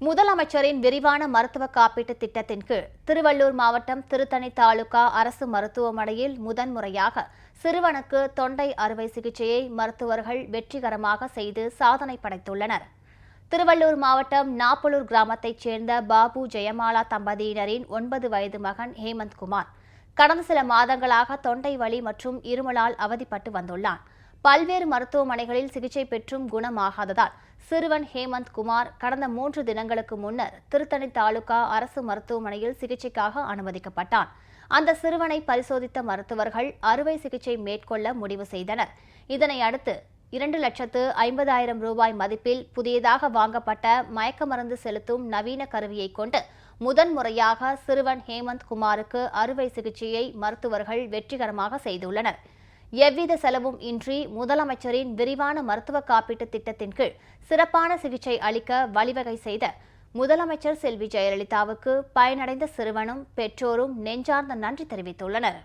முதலமைச்சரின் விரிவான மருத்துவ காப்பீட்டு திட்டத்தின் கீழ் திருவள்ளூர் மாவட்டம் திருத்தணி தாலுகா அரசு மருத்துவமனையில் முதன்முறையாக சிறுவனுக்கு தொண்டை அறுவை சிகிச்சையை மருத்துவர்கள் வெற்றிகரமாக செய்து சாதனை படைத்துள்ளனர். திருவள்ளூர் மாவட்டம் நாப்பலூர் கிராமத்தைச் சேர்ந்த பாபு ஜெயமாலா தம்பதியினரின் ஒன்பது வயது மகன் ஹேமந்த் குமார். கடந்த சில மாதங்களாக தொண்டை வலி மற்றும் இருமலால் அவதிப்பட்டு வந்துள்ளான் பல்வேறு மருத்துவமனைகளில் சிகிச்சை பெற்றும் குணமாகாததால் சிறுவன் ஹேமந்த் குமார் கடந்த மூன்று தினங்களுக்கு முன்னர் திருத்தணி தாலுகா அரசு மருத்துவமனையில் சிகிச்சைக்காக அனுமதிக்கப்பட்டான். அந்த சிறுவனை பரிசோதித்த மருத்துவர்கள் அறுவை சிகிச்சை மேற்கொள்ள முடிவு செய்தனர். இதனை அடுத்து இரண்டு லட்சத்து ஐம்பதாயிரம் ரூபாய் மதிப்பில் புதியதாக வாங்கப்பட்ட மயக்க மருந்து செலுத்தும் நவீன கருவியை கொண்டு முதன்முறையாக சிறுவன் ஹேமந்த் குமாருக்கு அறுவை சிகிச்சையை மருத்துவர்கள் வெற்றிகரமாக செய்துள்ளனர். எவ்வித செலவும் இன்றி முதலமைச்சரின் விரிவான மருத்துவ காப்பீட்டு திட்டத்தின் கீழ் சிறப்பான சிகிச்சை அளிக்க வழிவகை செய்த முதலமைச்சர் செல்வி ஜெயலலிதாவுக்கு பயனடைந்த சிறுவனும் பெற்றோரும் நெஞ்சார்ந்த நன்றி தெரிவித்துள்ளனர்.